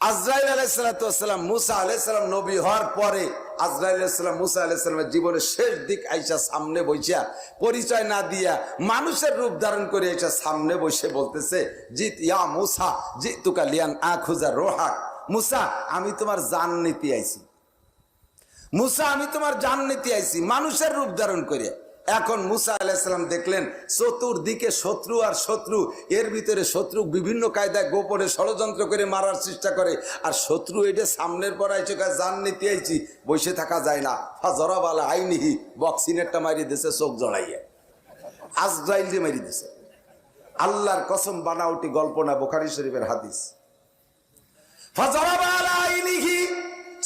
আজরাইল আলাইসালাম মুসা আলাইসালাম নবী হওয়ার পরে আজরাইল আলাইসালাম মুসা আলাইসালামের জীবনের শেষ দিক আইসা সামনে বইসা পরিচয় না দিয়া মানুষের রূপ ধারণ করে এসে সামনে বসে বলতেছে, জিত ইয়া মুসা জি তুকা লিয়ান আখুজা রোহাক। মুসা, আমি তোমার জান নীতি আইছি। মুসা, আমি তোমার জান নীতি আইছি। মানুষের রূপ ধারণ করে এখন মুসা আলাইসালাম দেখলেন চতুর্দিকে শত্রু আর শত্রু। এর ভিতরে শত্রু বিভিন্ন কায়দায় গোপনে ষড়যন্ত্র করে মারার চেষ্টা করে। আর শত্রু এটা সামনের পর আইছে জান নীতি আইছি, বসে থাকা যায় না। জরাবালা আইনিহি বক্সিনেরটা মারি দিছে, চোখ জড়াইয়ে। আজরাইল দিয়ে মারি দিছে। আল্লাহর কসম বানাউটি গল্প না, বোখারি শরীফের হাদিস।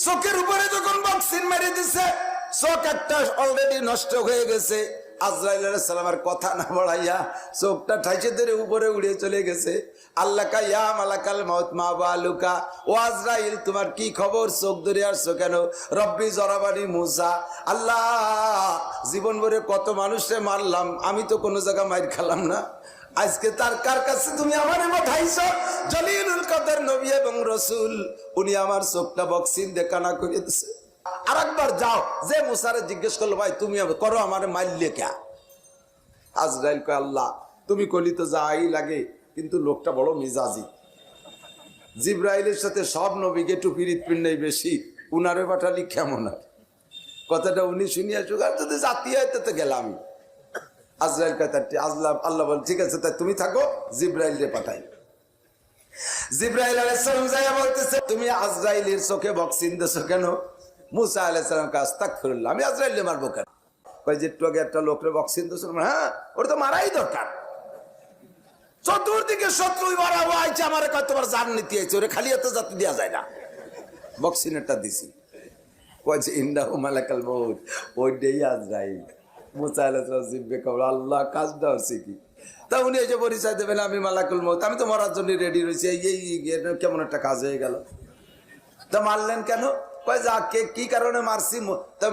চোখের উপরে যখন বক্সিন মেরে দিছে চোখ একটা অলরেডি নষ্ট হয়ে গেছে। আজরাইল কথা না বাড়াইয়া চোখটা ধরে উপরে উড়ে চলে গেছে। তোমার কি খবর? চোখ ধরে আসছো কেন? রব্বি জরাবানি মুসা। আল্লাহ জীবন ভরে কত মানুষে মারলাম, আমি তো কোনো জায়গা মাইর খেলাম না। আজকে তার কার কাছে তুমি আমার পাঠাইছ? জলিলুল কদর নবী এবং রসুল, উনি আমার চোখটা বক্সিন দেখানা করে দিছে। আর একবার যাও। যে মুসারে জিজ্ঞেস করল, ভাই, তুমি করো আমার মারলে কে? আজরাইল কয়, আল্লাহ, তুমি কলি তো যাই লাগে, কিন্তু লোকটা বড় মিজাজি। জিব্রাইলের সাথে সব নবীকে টুপির পিন্ডাই বেশি, উনারে পাঠালি কেমন আর? কথাটা উনি শুনিয়া সুগার যদি জাতি হয়, তো গেলাম। আজরাইল কথাটি আল্লাহ আল্লাহ বল, ঠিক আছে তাই তুমি থাকো জিব্রাইল রে পাঠাই। জিব্রাইল আলাইসালাম যাইয়া বলতেছে, তুমি আজরাইলের চোখে বক্সিন দেছো কেন? মুসা আলাইসালাম কাজ তাক ফিরুল্লাহ আমি আজরাইল মারবো কেন? কই যে একটু একটা লোকরে বক্সিন দেছো হ্যাঁ ওর তো মারাই দরকার। চতুর্দিকে শত্রু মারা আইছে, আমার কয়, তোমার জান নীতি আইছে, ওরে খালি এত জাতি দেওয়া যায় না। বক্সিনেরটা দিছি। কয়েছে ইন্ডা মালাকাল মৌত ওইটাই আজরাইল। মুসা আলাইসালাম জিব্বে কবর আল্লাহ কাজটা হচ্ছে কি তা উনি এসে পরিচয় দেবেন, আমি মালাকুল মৌত আমি তো মরার জন্য রেডি রয়েছি। এই, কেমন একটা কাজ হয়ে গেল। তা মারলেন কেন? কয় যা, কে কারণে মারছি?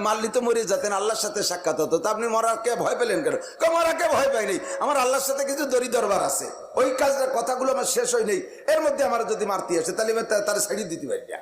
মারলি তো মরে যেতেন আল্লাহর সাথে সাক্ষাৎ হতো। তা আপনি মরাকে ভয় পেলেন কেন? মরাকে ভয় পাই নেই? আমার আল্লাহর সাথে কিছু দরি দরবার আছে। ওই কাজটা, কথাগুলো আমার শেষ হয় নেই। এর মধ্যে আমার যদি মারতি আসে, তাহলে তার ছেড়ে দিতে পারি না।